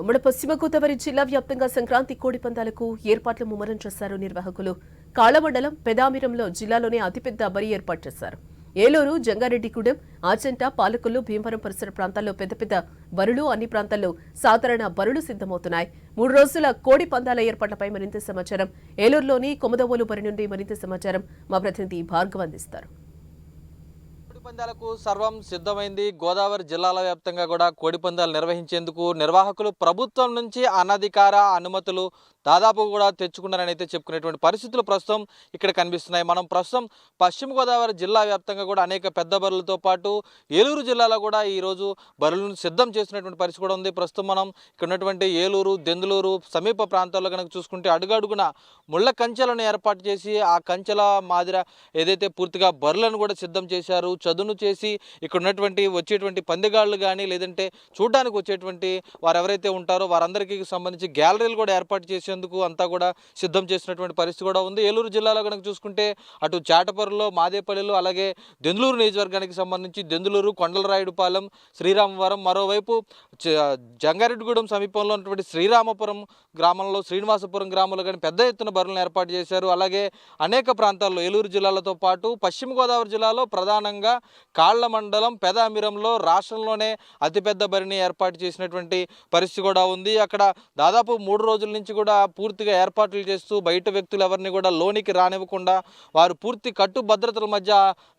ఉమ్మడి పశ్చిమ గోదావరి జిల్లా వ్యాప్తంగా సంక్రాంతి కోడి పందాలకు ఏర్పాట్లు ముమ్మరం చేశారు నిర్వాహకులు. కాళమండలం పెదామిరంలో జిల్లాలోనే అతిపెద్ద బరి ఏర్పాటు చేశారు. ఏలూరు జంగారెడ్డిగూడెం ఆచంట పాలకొల్లు భీమవరం పరిసర ప్రాంతాల్లో పెద్ద పెద్ద బరులు అన్ని ప్రాంతాల్లో సాధారణ బరులు సిద్ధమవుతున్నాయి. మూడు రోజుల కోడి పందాల ఏర్పాట్లపై మరింత సమాచారం. ఏలూరులోని కొమదవోలు బరి నుండి మరింత సమాచారం మా ప్రతినిధి భార్గవ్ అందిస్తారు. కోడి పందాలకు సర్వం సిద్ధమైంది. గోదావరి జిల్లాల వ్యాప్తంగా కూడా కోడి పందాలు నిర్వహించేందుకు నిర్వాహకులు ప్రభుత్వం నుంచి అనధికార అనుమతులు దాదాపు కూడా తెచ్చుకున్నారని అయితే చెప్పుకునేటువంటి పరిస్థితులు ప్రస్తుతం ఇక్కడ కనిపిస్తున్నాయి. మనం ప్రస్తుతం పశ్చిమ గోదావరి జిల్లా వ్యాప్తంగా కూడా అనేక పెద్ద బరులతో పాటు ఏలూరు జిల్లాలో కూడా ఈరోజు బరులను సిద్ధం చేసినటువంటి పరిస్థితి కూడా ఉంది. ప్రస్తుతం మనం ఇక్కడ ఉన్నటువంటి ఏలూరు దెందులూరు సమీప ప్రాంతాల్లో కనుక చూసుకుంటే అడుగడుగున ముళ్ళ కంచెలను ఏర్పాటు చేసి ఆ కంచెల మాదిర ఏదైతే పూర్తిగా బరులను కూడా సిద్ధం చేశారు చదును చేసి ఇక్కడ ఉన్నటువంటి వచ్చేటువంటి పందెగాళ్ళు కానీ లేదంటే చూడడానికి వచ్చేటువంటి వారు ఎవరైతే ఉంటారో వారందరికీ సంబంధించి గ్యాలరీలు కూడా ఏర్పాటు చేసి చేసేందుకు అంతా కూడా సిద్ధం చేసినటువంటి పరిస్థితి కూడా ఉంది. ఏలూరు జిల్లాలో కనుక చూసుకుంటే అటు చాటపర్రులో మాదేపల్లిలో అలాగే దెందులూరు నియోజకవర్గానికి సంబంధించి దెందులూరు కొండలరాయుడుపాలెం శ్రీరామవరం మరోవైపు జంగారెడ్డిగూడెం సమీపంలో ఉన్నటువంటి శ్రీరామపురం గ్రామంలో శ్రీనివాసపురం గ్రామంలో కానీ పెద్ద ఎత్తున బరులను ఏర్పాటు చేశారు. అలాగే అనేక ప్రాంతాల్లో ఏలూరు జిల్లాలతో పాటు పశ్చిమ గోదావరి జిల్లాలో ప్రధానంగా కాళ్ళ మండలం పెదామిరంలో రాష్ట్రంలోనే అతిపెద్ద బరిని ఏర్పాటు చేసినటువంటి పరిస్థితి కూడా ఉంది. అక్కడ దాదాపు మూడు రోజుల నుంచి కూడా పూర్తిగా ఏర్పాట్లు చేస్తూ బయట వ్యక్తులు ఎవరిని కూడా లోనికి రానివ్వకుండా వారు పూర్తి కట్టు భద్రతల మధ్య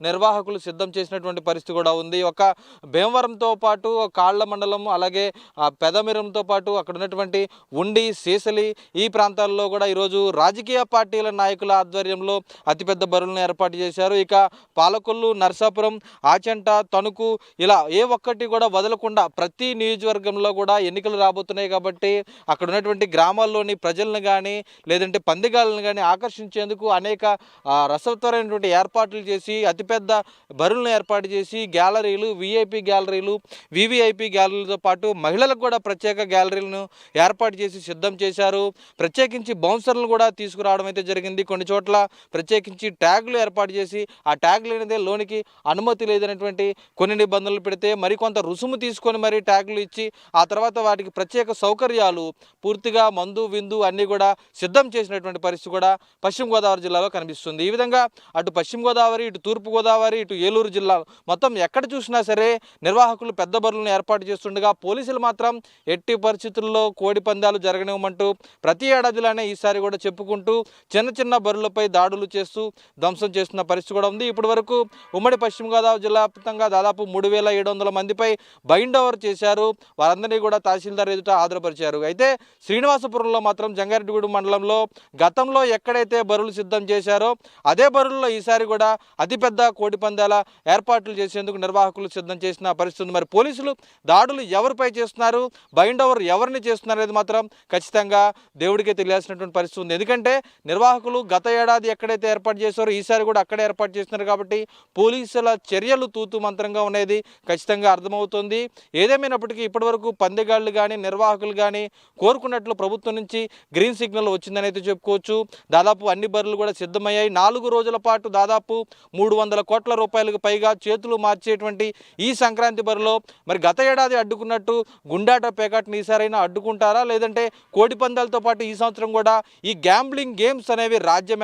నిర్వాహకులు సిద్ధం చేసినటువంటి పరిస్థితి కూడా ఉంది. ఒక భీమవరంతో పాటు కాళ్ళ మండలం అలాగే పెదమిరంతో పాటు అక్కడ ఉన్నటువంటి ఉండి సీసలి ఈ ప్రాంతాల్లో కూడా ఈరోజు రాజకీయ పార్టీల నాయకుల ఆధ్వర్యంలో అతిపెద్ద బరువులను ఏర్పాటు చేశారు. ఇక పాలకొల్లు నర్సాపురం ఆచంట తణుకు ఇలా ఏ ఒక్కటి కూడా వదలకుండా ప్రతి నియోజకవర్గంలో కూడా ఎన్నికలు రాబోతున్నాయి కాబట్టి అక్కడ ఉన్నటువంటి గ్రామాల్లోని ప్రజలను కానీ లేదంటే పందిగాలను కానీ ఆకర్షించేందుకు అనేక ఆ, రసవత్తరైనటువంటి ఏర్పాట్లు చేసి అతిపెద్ద బరులను ఏర్పాటు చేసి గ్యాలరీలు విఐపి గ్యాలరీలు వివిఐపి గ్యాలరీలతో పాటు మహిళలకు కూడా ప్రత్యేక గ్యాలరీలను ఏర్పాటు చేసి సిద్ధం చేశారు. ప్రత్యేకించి బౌన్సర్లను కూడా తీసుకురావడం అయితే జరిగింది. కొన్ని చోట్ల ప్రత్యేకించి ట్యాగ్లు ఏర్పాటు చేసి ఆ ట్యాగ్ లేనిదే లోనికి అనుమతి లేదనేటువంటి కొన్ని నిబంధనలు పెడితే మరికొంత రుసుము తీసుకొని మరి ట్యాగ్లు ఇచ్చి ఆ తర్వాత వాటికి ప్రత్యేక సౌకర్యాలు పూర్తిగా మందు విందు అన్నీ కూడా సిద్ధం చేసినటువంటి పరిస్థితి కూడా పశ్చిమ గోదావరి జిల్లాలో కనిపిస్తుంది. ఈ విధంగా అటు పశ్చిమ గోదావరి ఇటు తూర్పు గోదావరి ఇటు ఏలూరు జిల్లా మొత్తం ఎక్కడ చూసినా సరే నిర్వాహకులు పెద్ద బరులను ఏర్పాటు చేస్తుండగా పోలీసులు మాత్రం ఎట్టి పరిస్థితుల్లో కోడి పందాలు జరగనివ్వమంటూ ప్రతి ఏడాదిలానే ఈసారి కూడా చెప్పుకుంటూ చిన్న చిన్న బరులపై దాడులు చేస్తూ ధ్వంసం చేస్తున్న పరిస్థితి కూడా ఉంది. ఇప్పటి వరకు ఉమ్మడి పశ్చిమ గోదావరి జిల్లా వ్యాప్తంగా దాదాపు మూడు వేల ఏడు వందల మందిపై బైండ్ ఓవర్ చేశారు. వారందరినీ కూడా తహసీల్దార్ ఎదుట ఆధారపరిచారు అయితే శ్రీనివాసపురంలో మాత్రం జంగారెడ్డిగూడెం మండలంలో గతంలో ఎక్కడైతే బరులు సిద్ధం చేశారో అదే బరువుల్లో ఈసారి కూడా అతిపెద్ద కోడి పందాల ఏర్పాట్లు చేసేందుకు నిర్వాహకులు సిద్ధం చేసిన పరిస్థితి ఉంది. మరి పోలీసులు దాడులు ఎవరిపై చేస్తున్నారు? బైండ్ ఓవర్ ఎవరిని చేస్తున్నారు అనేది మాత్రం ఖచ్చితంగా దేవుడికే తెలియాల్సినటువంటి పరిస్థితి ఉంది. ఎందుకంటే నిర్వాహకులు గత ఏడాది ఎక్కడైతే ఏర్పాటు చేశారో ఈసారి కూడా అక్కడే ఏర్పాటు చేస్తున్నారు కాబట్టి పోలీసుల చర్యలు తూతు మంత్రంగా ఉండేది ఖచ్చితంగా అర్థమవుతుంది. ఏదేమైనప్పటికీ ఇప్పటివరకు పందెగాళ్ళు కానీ నిర్వాహకులు కానీ కోరుకున్నట్లు ప్రభుత్వం నుంచి గ్రీన్ సిగ్నల్ వచ్చిందని అయితే చెప్పుకోవచ్చు. దాదాపు అన్ని బర్రెలు కూడా సిద్ధమయ్యాయి. నాలుగు రోజుల పాటు దాదాపు మూడు వందల కోట్ల రూపాయలకు పైగా చేతులు మార్చేటువంటి ఈ సంక్రాంతి బరిలో మరి గత ఏడాది అడ్డుకున్నట్టు గుండాట పేకాటని ఈసారైనా అడ్డుకుంటారా? లేదంటే కోడి పందాలతో పాటు ఈ సంవత్సరం కూడా ఈ గ్యాంబ్లింగ్ గేమ్స్ అనేవి రాజ్యం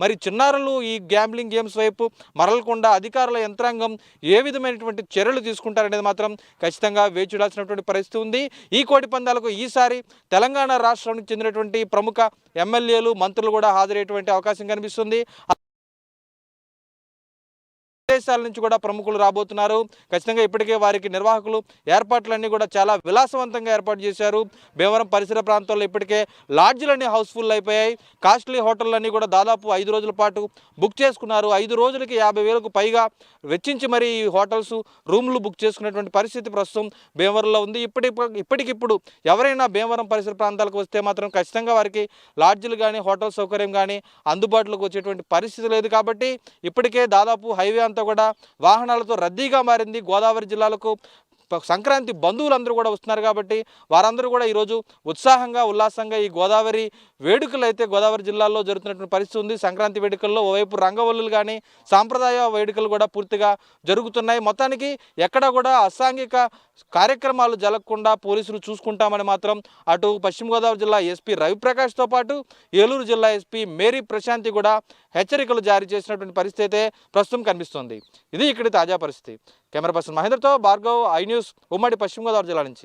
మరి చిన్నారులు ఈ గ్యాంబ్లింగ్ గేమ్స్ వైపు మరలకుండా అధికారుల యంత్రాంగం ఏ విధమైనటువంటి చర్యలు తీసుకుంటారనేది మాత్రం ఖచ్చితంగా వేచి చూడాల్సినటువంటి పరిస్థితి ఉంది. ఈ కోడి పందాలకు ఈసారి తెలంగాణ రాష్ట్రం చెందినటువంటి ప్రముఖ ఎమ్మెల్యేలు మంత్రులు కూడా హాజరయ్యేటువంటి అవకాశం కనిపిస్తుంది. విదేశాల నుంచి కూడా ప్రముఖులు రాబోతున్నారు. ఖచ్చితంగా ఇప్పటికే వారికి నిర్వాహకులు ఏర్పాట్లన్నీ కూడా చాలా విలాసవంతంగా ఏర్పాటు చేశారు. భీమవరం పరిసర ప్రాంతాల్లో ఇప్పటికే లాడ్జ్లన్నీ హౌస్ఫుల్ అయిపోయాయి. కాస్ట్లీ హోటళ్ళన్నీ కూడా దాదాపు ఐదు రోజుల పాటు బుక్ చేసుకున్నారు. ఐదు రోజులకి యాభై వేలకు పైగా వెచ్చించి మరి ఈ హోటల్స్ రూమ్లు బుక్ చేసుకునేటువంటి పరిస్థితి ప్రస్తుతం భీమవరంలో ఉంది. ఇప్పటి ఇప్పటికిప్పుడు ఎవరైనా భీమవరం పరిసర ప్రాంతాలకు వస్తే మాత్రం ఖచ్చితంగా వారికి లాడ్జ్లు కానీ హోటల్ సౌకర్యం కానీ అందుబాటులోకి వచ్చేటువంటి పరిస్థితి లేదు. కాబట్టి ఇప్పటికే దాదాపు హైవే అంతా కూడా వాహనాలతో రద్దీగా మారింది గోదావరి జిల్లాలకు. సంక్రాంతి బంధువులందరూ కూడా వస్తున్నారు కాబట్టి వారందరూ కూడా ఈరోజు ఉత్సాహంగా ఉల్లాసంగా ఈ గోదావరి వేడుకలు అయితే గోదావరి జిల్లాలో జరుగుతున్నటువంటి పరిస్థితి ఉంది. సంక్రాంతి వేడుకల్లో ఓవైపు రంగవల్లులు కానీ సాంప్రదాయ వేడుకలు కూడా పూర్తిగా జరుగుతున్నాయి. మొత్తానికి ఎక్కడ కూడా అసాంఘిక కార్యక్రమాలు జరగకుండా పోలీసులు చూసుకుంటామని మాత్రం అటు పశ్చిమ గోదావరి జిల్లా ఎస్పీ రవిప్రకాష్తో పాటు ఏలూరు జిల్లా ఎస్పీ మేరీ ప్రశాంతి కూడా హెచ్చరికలు జారీ చేసినటువంటి పరిస్థితి అయితే ప్రస్తుతం కనిపిస్తోంది. ఇది ఇక్కడి తాజా పరిస్థితి. కెమెరా పర్సన్ మహేంద్రతో భార్గవ్ ఐ న్యూస్ ఉమ్మడి పశ్చిమ గోదావరి జిల్లా నుంచి.